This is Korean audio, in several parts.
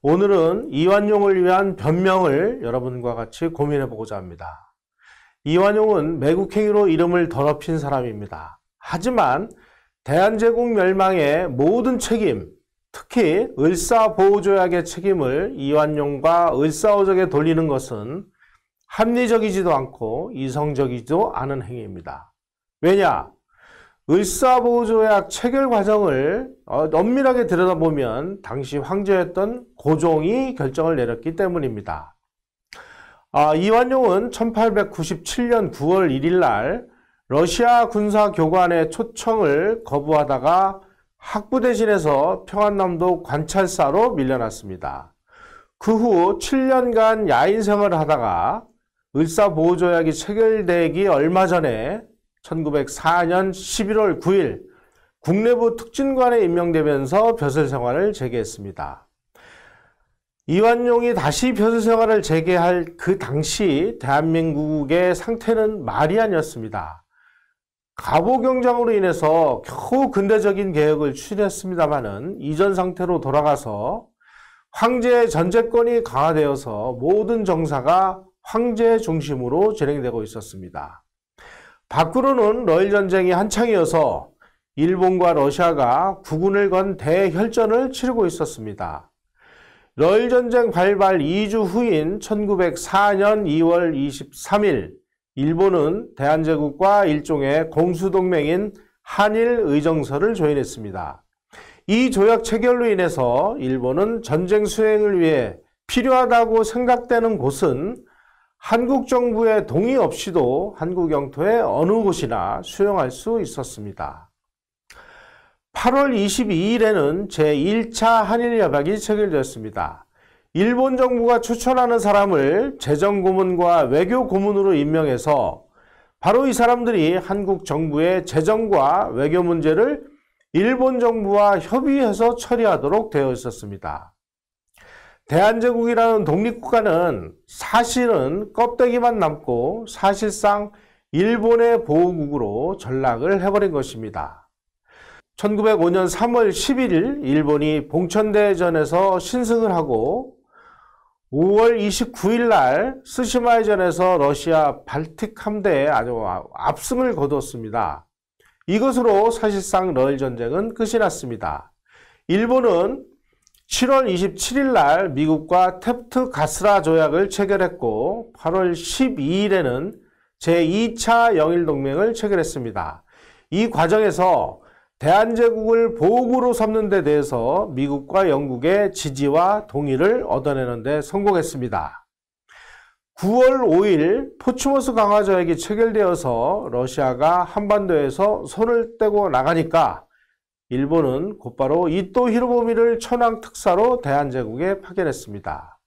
오늘은 이완용을 위한 변명을 여러분과 같이 고민해 보고자 합니다. 이완용은 매국행위로 이름을 더럽힌 사람입니다. 하지만 대한제국 멸망의 모든 책임, 특히 을사보호조약의 책임을 이완용과 을사오적에 돌리는 것은 합리적이지도 않고 이성적이지도 않은 행위입니다. 왜냐? 을사보호조약 체결 과정을 어, 엄밀하게 들여다보면 당시 황제였던 고종이 결정을 내렸기 때문입니다. 아, 이완용은 1897년 9월 1일 날 러시아 군사 교관의 초청을 거부하다가 학부 대신해서 평안남도 관찰사로 밀려났습니다. 그 후 7년간 야인 생활을 하다가 을사보호조약이 체결되기 얼마 전에 1904년 11월 9일 국내부 특진관에 임명되면서 벼슬 생활을 재개했습니다. 이완용이 다시 벼슬 생활을 재개할 그 당시 대한민국의 상태는 말이 아니었습니다. 가보경장으로 인해서 겨우 근대적인 개혁을 추진했습니다마는 이전 상태로 돌아가서 황제의 전제권이 강화되어서 모든 정사가 황제 중심으로 진행되고 있었습니다. 밖으로는 러일 전쟁이 한창이어서 일본과 러시아가 국군을 건 대혈전을 치르고 있었습니다. 러일 전쟁 발발 2주 후인 1904년 2월 23일 일본은 대한제국과 일종의 공수동맹인 한일 의정서를 조인했습니다. 이 조약 체결로 인해서 일본은 전쟁 수행을 위해 필요하다고 생각되는 곳은 한국 정부의 동의 없이도 한국 영토의 어느 곳이나 수용할 수 있었습니다. 8월 22일에는 제1차 한일협약이 체결되었습니다. 일본 정부가 추천하는 사람을 재정고문과 외교고문으로 임명해서 바로 이 사람들이 한국 정부의 재정과 외교 문제를 일본 정부와 협의해서 처리하도록 되어 있었습니다. 대한제국이라는 독립국가는 사실은 껍데기만 남고 사실상 일본의 보호국으로 전락을 해버린 것입니다. 1905년 3월 11일 일본이 봉천대전에서 신승을 하고 5월 29일 날 스시마해전에서 러시아 발틱 함대에 아주 압승을 거두었습니다. 이것으로 사실상 러일 전쟁은 끝이 났습니다. 일본은 7월 27일 날 미국과 탭트 가스라 조약을 체결했고 8월 12일에는 제2차 영일 동맹을 체결했습니다. 이 과정에서 대한제국을 보국으로 삼는 데 대해서 미국과 영국의 지지와 동의를 얻어내는 데 성공했습니다. 9월 5일 포츠모스 강화 조약이 체결되어서 러시아가 한반도에서 손을 떼고 나가니까 일본은 곧바로 이토 히로부미를 천황 특사로 대한제국에 파견했습니다.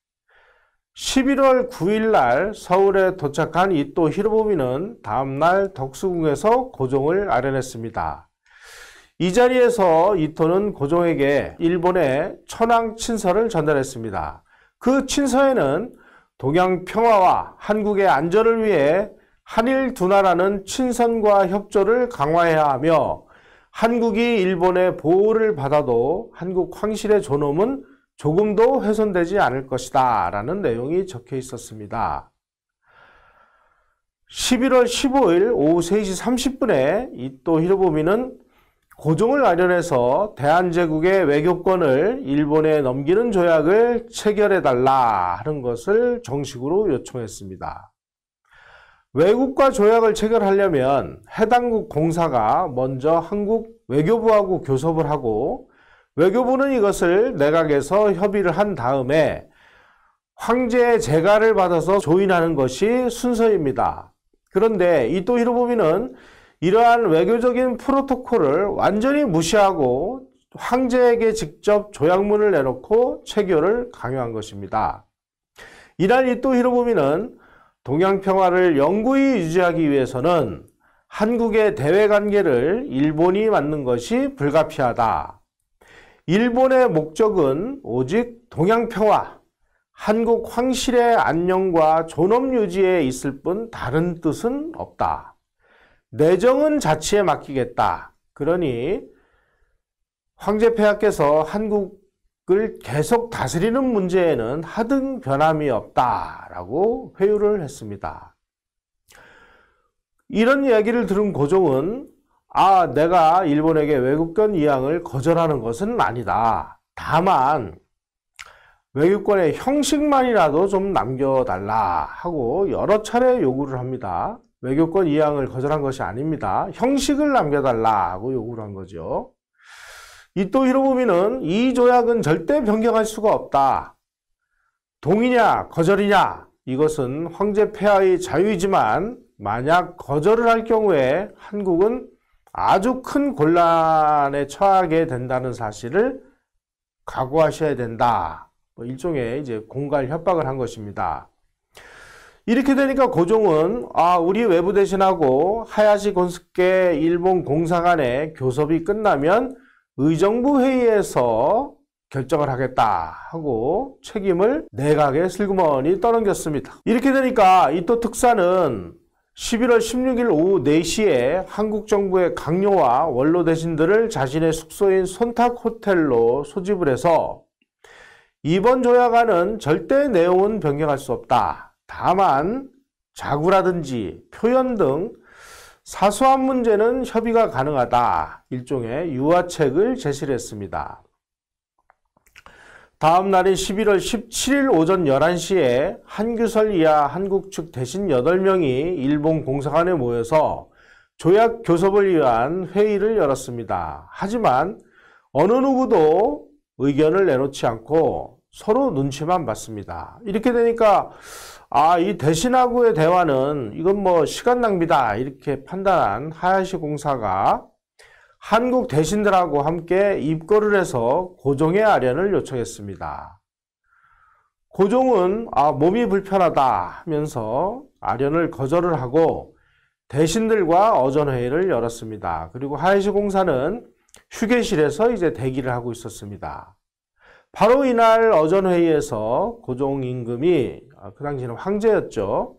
11월 9일 날 서울에 도착한 이토 히로부미는 다음날 덕수궁에서 고종을 아련했습니다. 이 자리에서 이토는 고종에게 일본의 천황 친서를 전달했습니다. 그 친서에는 동양 평화와 한국의 안전을 위해 한일 두 나라는 친선과 협조를 강화해야 하며 한국이 일본의 보호를 받아도 한국 황실의 존엄은 조금도 훼손되지 않을 것이다 라는 내용이 적혀 있었습니다. 11월 15일 오후 3시 30분에 이또 히로부미는 고종을 아련해서 대한제국의 외교권을 일본에 넘기는 조약을 체결해달라 하는 것을 정식으로 요청했습니다. 외국과 조약을 체결하려면 해당국 공사가 먼저 한국 외교부하고 교섭을 하고 외교부는 이것을 내각에서 협의를 한 다음에 황제의 재가를 받아서 조인하는 것이 순서입니다. 그런데 이토 히로부미는 이러한 외교적인 프로토콜을 완전히 무시하고 황제에게 직접 조약문을 내놓고 체결을 강요한 것입니다. 이날 이토 히로부미는 동양 평화를 영구히 유지하기 위해서는 한국의 대외 관계를 일본이 맡는 것이 불가피하다. 일본의 목적은 오직 동양 평화, 한국 황실의 안녕과 존엄 유지에 있을 뿐 다른 뜻은 없다. 내정은 자치에 맡기겠다. 그러니 황제 폐하께서 한국 을 계속 다스리는 문제에는 하등 변함이 없다라고 회유를 했습니다. 이런 이야기를 들은 고종은 아, 내가 일본에게 외국권 이양을 거절하는 것은 아니다. 다만 외교권의 형식만이라도 좀 남겨달라 하고 여러 차례 요구를 합니다. 외교권 이양을 거절한 것이 아닙니다. 형식을 남겨달라 하고 요구를 한 거죠. 이또 히로부미는 이 조약은 절대 변경할 수가 없다. 동의냐 거절이냐 이것은 황제 폐하의 자유이지만 만약 거절을 할 경우에 한국은 아주 큰 곤란에 처하게 된다는 사실을 각오하셔야 된다. 뭐 일종의 이제 공갈 협박을 한 것입니다. 이렇게 되니까 고종은 아 우리 외부 대신하고 하야시 곤스케 일본 공사 간의 교섭이 끝나면 의정부 회의에서 결정을 하겠다 하고 책임을 내각에 슬그머니 떠넘겼습니다. 이렇게 되니까 이또 특사는 11월 16일 오후 4시에 한국 정부의 강요와 원로 대신들을 자신의 숙소인 손탁 호텔로 소집을 해서 이번 조약안은 절대 내용은 변경할 수 없다. 다만 자구라든지 표현 등 사소한 문제는 협의가 가능하다. 일종의 유화책을 제시를 했습니다. 다음 날인 11월 17일 오전 11시에 한규설 이하 한국 측 대신 8명이 일본 공사관에 모여서 조약 교섭을 위한 회의를 열었습니다. 하지만 어느 누구도 의견을 내놓지 않고 서로 눈치만 봤습니다. 이렇게 되니까 아, 이 대신하고의 대화는 이건 뭐 시간 낭비다 이렇게 판단한 하야시 공사가 한국 대신들하고 함께 입거를 해서 고종의 아련을 요청했습니다. 고종은 아, 몸이 불편하다 하면서 아련을 거절을 하고 대신들과 어전회의를 열었습니다. 그리고 하이시 공사는 휴게실에서 이제 대기를 하고 있었습니다. 바로 이날 어전회의에서 고종 임금이 아, 그 당시는 황제였죠.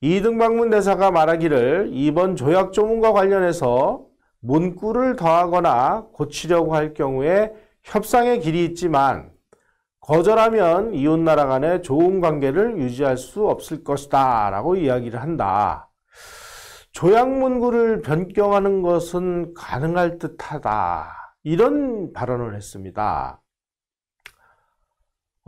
이등방문 대사가 말하기를 이번 조약 조문과 관련해서 문구를 더하거나 고치려고 할 경우에 협상의 길이 있지만 거절하면 이웃 나라 간의 좋은 관계를 유지할 수 없을 것이다 라고 이야기를 한다. 조약 문구를 변경하는 것은 가능할 듯하다. 이런 발언을 했습니다.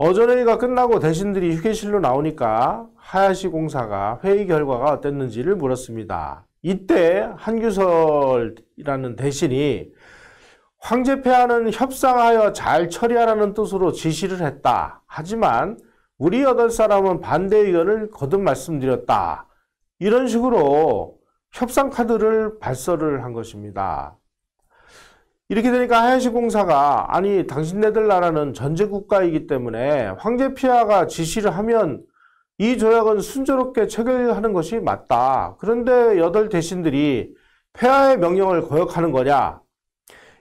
어전회의가 끝나고 대신들이 휴게실로 나오니까 하야시 공사가 회의 결과가 어땠는지를 물었습니다. 이때 한규설이라는 대신이 황제 폐하는 협상하여 잘 처리하라는 뜻으로 지시를 했다. 하지만 우리 여덟 사람은 반대 의견을 거듭 말씀드렸다. 이런 식으로 협상 카드를 발설을 한 것입니다. 이렇게 되니까 하야시 공사가 아니 당신네들 나라는 전제 국가이기 때문에 황제 폐하가 지시를 하면 이 조약은 순조롭게 체결하는 것이 맞다. 그런데 여덟 대신들이 폐하의 명령을 거역하는 거냐?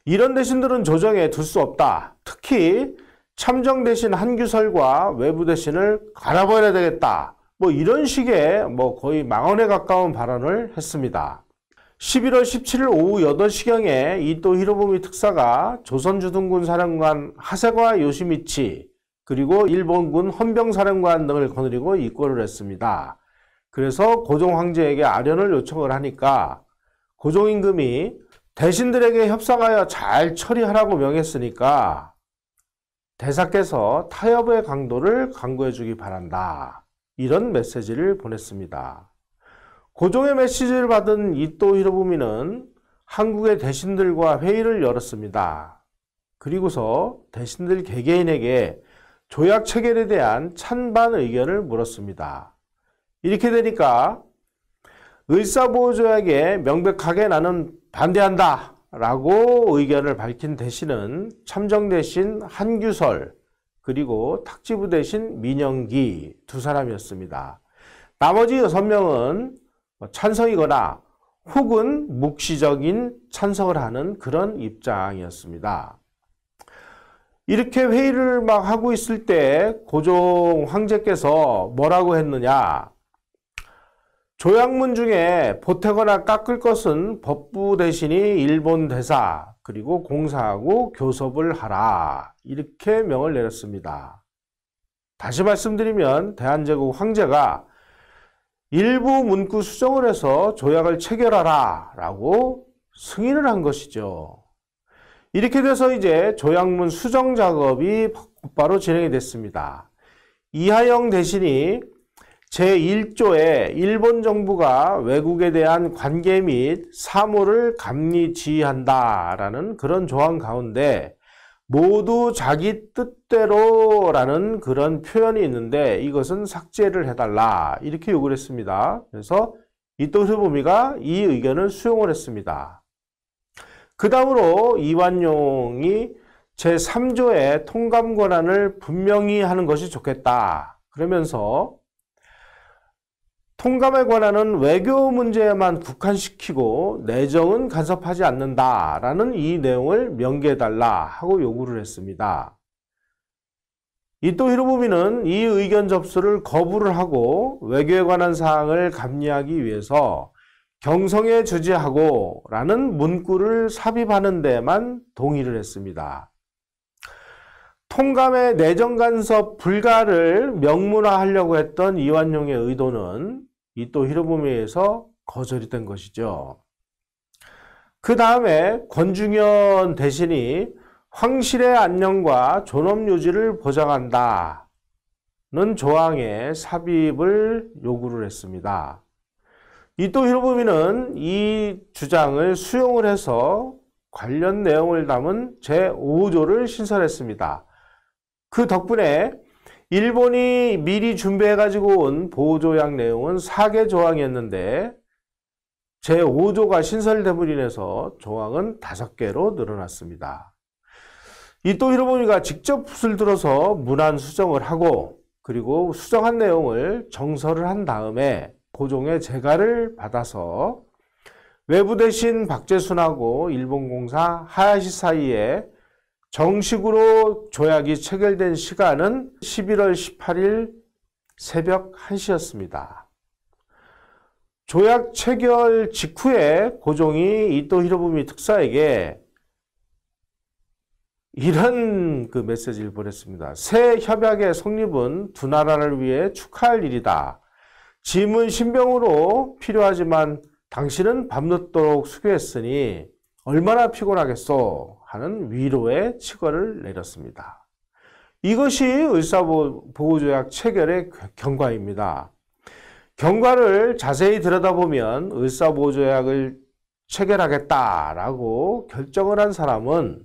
이런 대신들은 조정에 둘 수 없다. 특히 참정 대신 한규설과 외부 대신을 갈아버려야 되겠다. 뭐 이런 식의 뭐 거의 망언에 가까운 발언을 했습니다. 11월 17일 오후 8시경에 이또 히로부미 특사가 조선주둔군 사령관 하세과 요시미치 그리고 일본군 헌병사령관 등을 거느리고 입고를 했습니다. 그래서 고종 황제에게 아련을 요청을 하니까 고종 임금이 대신들에게 협상하여 잘 처리하라고 명했으니까 대사께서 타협의 강도를 강구해 주기 바란다. 이런 메시지를 보냈습니다. 고종의 메시지를 받은 이또 히로부미는 한국의 대신들과 회의를 열었습니다. 그리고서 대신들 개개인에게 조약 체결에 대한 찬반 의견을 물었습니다. 이렇게 되니까 의사보호조약에 명백하게 나는 반대한다 라고 의견을 밝힌 대신은 참정 대신 한규설 그리고 탁지부 대신 민영기 두 사람이었습니다. 나머지 6명은 찬성이거나 혹은 묵시적인 찬성을 하는 그런 입장이었습니다. 이렇게 회의를 막 하고 있을 때 고종 황제께서 뭐라고 했느냐. 조약문 중에 보태거나 깎을 것은 법부 대신이 일본 대사 그리고 공사하고 교섭을 하라. 이렇게 명을 내렸습니다. 다시 말씀드리면 대한제국 황제가 일부 문구 수정을 해서 조약을 체결하라 라고 승인을 한 것이죠. 이렇게 돼서 이제 조약문 수정 작업이 곧바로 진행이 됐습니다. 이하영 대신이 제1조에 일본 정부가 외국에 대한 관계 및 사무를 감리 지휘한다라는 그런 조항 가운데 모두 자기 뜻대로라는 그런 표현이 있는데 이것은 삭제를 해달라 이렇게 요구를 했습니다. 그래서 이토 히로부미가 이 의견을 수용을 했습니다. 그 다음으로 이완용이 제3조의 통감 권한을 분명히 하는 것이 좋겠다. 그러면서 통감의 권한은 외교 문제에만 국한시키고 내정은 간섭하지 않는다라는 이 내용을 명기해달라 하고 요구를 했습니다. 이또 히로부미는 이 의견 접수를 거부를 하고 외교에 관한 사항을 감리하기 위해서 경성에 주재하고 라는 문구를 삽입하는 데만 동의를 했습니다. 통감의 내정 간섭 불가를 명문화하려고 했던 이완용의 의도는 이 또 히로부미에서 거절이 된 것이죠. 그 다음에 권중현 대신이 황실의 안녕과 존엄 유지를 보장한다는 조항에 삽입을 요구를 했습니다. 이또 히로부미는 이 주장을 수용을 해서 관련 내용을 담은 제5조를 신설했습니다. 그 덕분에 일본이 미리 준비해가지고 온 보호조약 내용은 4개 조항이었는데 제5조가 신설됨으로 인해서 조항은 5개로 늘어났습니다. 이또 히로부미가 직접 붓을 들어서 문안 수정을 하고 그리고 수정한 내용을 정서를 한 다음에 고종의 재가를 받아서 외부 대신 박재순하고 일본공사 하야시 사이에 정식으로 조약이 체결된 시간은 11월 18일 새벽 1시였습니다. 조약 체결 직후에 고종이 이토 히로부미 특사에게 이런 그 메시지를 보냈습니다. 새 협약의 성립은 두 나라를 위해 축하할 일이다. 짐은 신병으로 필요하지만 당신은 밤늦도록 수고했으니 얼마나 피곤하겠소. 하는 위로의 칙거를 내렸습니다. 이것이 을사보호조약 체결의 경과입니다. 경과를 자세히 들여다보면 을사보호조약을 체결하겠다라고 결정을 한 사람은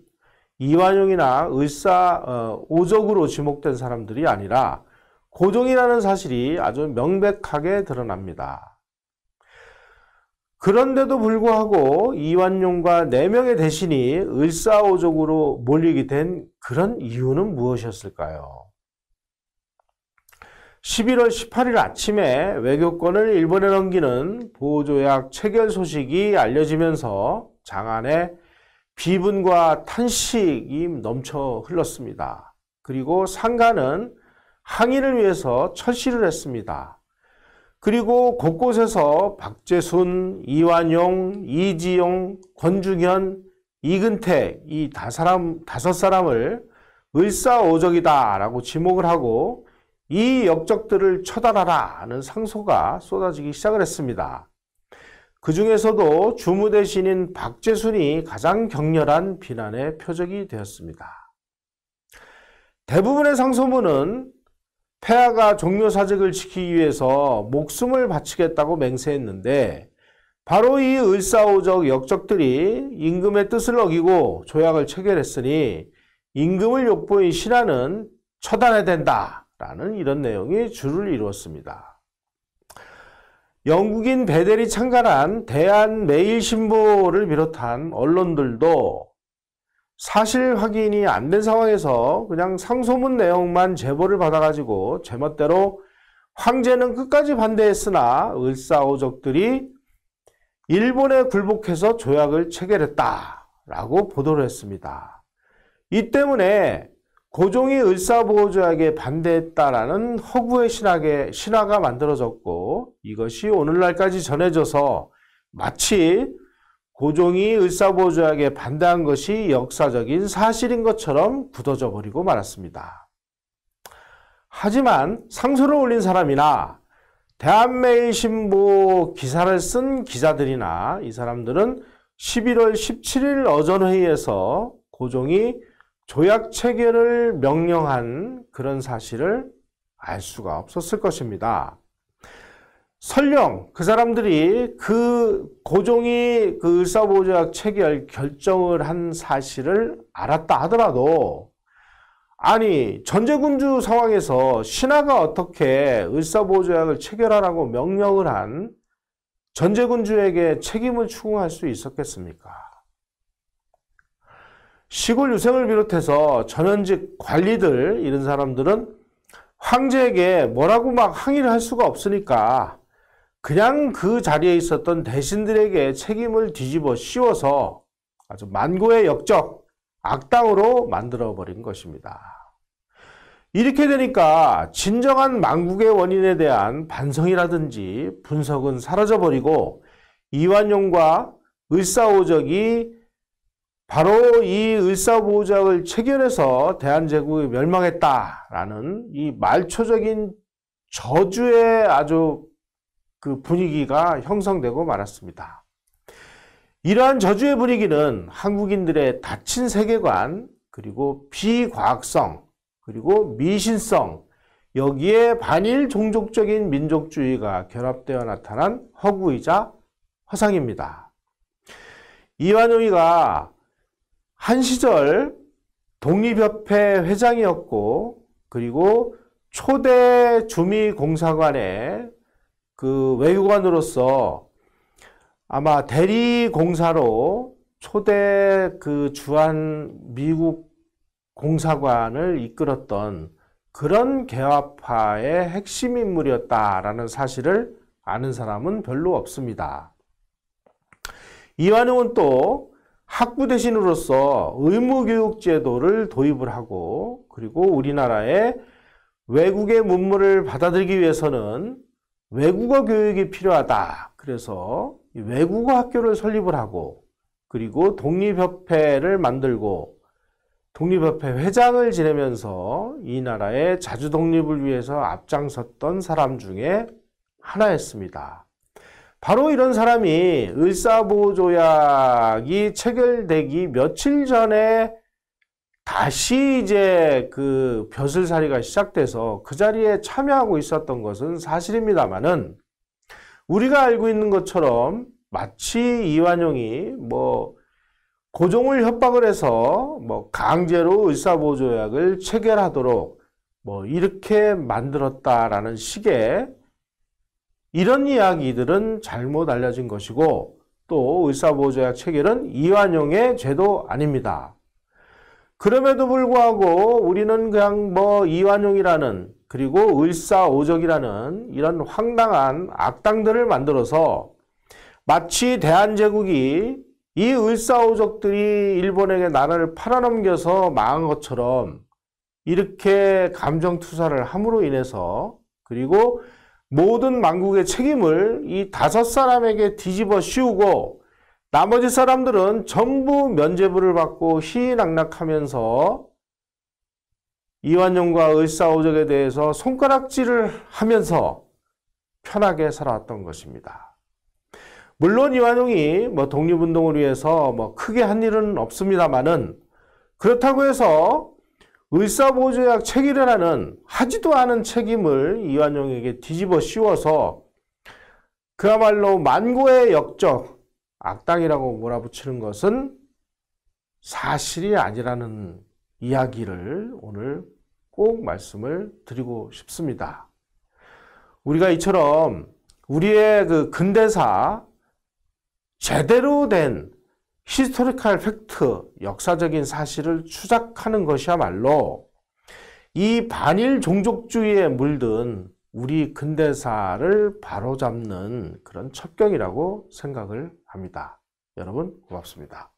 이완용이나 을사 어, 오적으로 지목된 사람들이 아니라 고종이라는 사실이 아주 명백하게 드러납니다. 그런데도 불구하고 이완용과 4명의 대신이 을사오적으로 몰리게 된 그런 이유는 무엇이었을까요? 11월 18일 아침에 외교권을 일본에 넘기는 보호조약 체결 소식이 알려지면서 장안에 비분과 탄식이 넘쳐 흘렀습니다. 그리고 상가는 항의를 위해서 철시를 했습니다. 그리고 곳곳에서 박재순, 이완용, 이지용, 권중현, 이근택 이 다 사람, 다섯 사람을 을사오적이다라고 지목을 하고 이 역적들을 처단하라는 상소가 쏟아지기 시작을 했습니다. 그 중에서도 주무대 신인 박재순이 가장 격렬한 비난의 표적이 되었습니다. 대부분의 상소문은 폐하가 종묘 사직을 지키기 위해서 목숨을 바치겠다고 맹세했는데 바로 이 을사오적 역적들이 임금의 뜻을 어기고 조약을 체결했으니 임금을 욕보인 신하는 처단해야 된다라는 이런 내용이 주를 이루었습니다. 영국인 베델이 창간한 대한매일신보를 비롯한 언론들도 사실 확인이 안 된 상황에서 그냥 상소문 내용만 제보를 받아가지고 제멋대로 황제는 끝까지 반대했으나 을사오적들이 일본에 굴복해서 조약을 체결했다 라고 보도를 했습니다. 이 때문에 고종이 을사보호조약에 반대했다라는 허구의 신학의 신화가 만들어졌고 이것이 오늘날까지 전해져서 마치 고종이 을사보조약에 반대한 것이 역사적인 사실인 것처럼 굳어져 버리고 말았습니다. 하지만 상소를 올린 사람이나 대한매일신보 기사를 쓴 기자들이나 이 사람들은 11월 17일 어전회의에서 고종이 조약 체결을 명령한 그런 사실을 알 수가 없었을 것입니다. 설령 그 사람들이 그 고종이 그 을사보조약 체결 결정을 한 사실을 알았다 하더라도 아니 전제군주 상황에서 신하가 어떻게 을사보조약을 체결하라고 명령을 한 전제군주에게 책임을 추궁할 수 있었겠습니까? 시골 유생을 비롯해서 전현직 관리들 이런 사람들은 황제에게 뭐라고 막 항의를 할 수가 없으니까 그냥 그 자리에 있었던 대신들에게 책임을 뒤집어 씌워서 아주 만고의 역적, 악당으로 만들어 버린 것입니다. 이렇게 되니까 진정한 망국의 원인에 대한 반성이라든지 분석은 사라져 버리고 이완용과 을사오적이 바로 이 을사보호작을 체결해서 대한제국이 멸망했다라는 이 말초적인 저주의 아주 그 분위기가 형성되고 말았습니다. 이러한 저주의 분위기는 한국인들의 닫힌 세계관, 그리고 비과학성, 그리고 미신성, 여기에 반일 종족적인 민족주의가 결합되어 나타난 허구이자 허상입니다. 이완용이가 한 시절 독립협회 회장이었고, 그리고 초대 주미공사관의 그 외교관으로서 아마 대리 공사로 초대 그 주한 미국 공사관을 이끌었던 그런 개화파의 핵심 인물이었다라는 사실을 아는 사람은 별로 없습니다. 이완용은 또 학부 대신으로서 의무교육 제도를 도입을 하고 그리고 우리나라의 외국의 문물을 받아들이기 위해서는 외국어 교육이 필요하다. 그래서 외국어 학교를 설립을 하고 그리고 독립협회를 만들고 독립협회 회장을 지내면서 이 나라의 자주 독립을 위해서 앞장섰던 사람 중에 하나였습니다. 바로 이런 사람이 을사보조약이 체결되기 며칠 전에 다시 이제 그 벼슬살이가 시작돼서 그 자리에 참여하고 있었던 것은 사실입니다만은 우리가 알고 있는 것처럼 마치 이완용이 뭐 고종을 협박을 해서 뭐 강제로 의사보조약을 체결하도록 뭐 이렇게 만들었다라는 식의 이런 이야기들은 잘못 알려진 것이고 또 의사보조약 체결은 이완용의 죄도 아닙니다. 그럼에도 불구하고 우리는 그냥 뭐 이완용이라는 그리고 을사오적이라는 이런 황당한 악당들을 만들어서 마치 대한제국이 이 을사오적들이 일본에게 나라를 팔아넘겨서 망한 것처럼 이렇게 감정투사를 함으로 인해서 그리고 모든 망국의 책임을 이 다섯 사람에게 뒤집어 씌우고 나머지 사람들은 전부 면죄부를 받고 희낙낙하면서 이완용과 을사오적에 대해서 손가락질을 하면서 편하게 살아왔던 것입니다. 물론 이완용이 뭐 독립운동을 위해서 뭐 크게 한 일은 없습니다만은 그렇다고 해서 을사보조약 체결이라는 하지도 않은 책임을 이완용에게 뒤집어 씌워서 그야말로 만고의 역적, 악당이라고 몰아붙이는 것은 사실이 아니라는 이야기를 오늘 꼭 말씀을 드리고 싶습니다. 우리가 이처럼 우리의 그 근대사 제대로 된 히스토리칼 팩트, 역사적인 사실을 추적하는 것이야말로 이 반일 종족주의에 물든 우리 근대사를 바로잡는 그런 첩경이라고 생각을 합니다. 여러분 고맙습니다.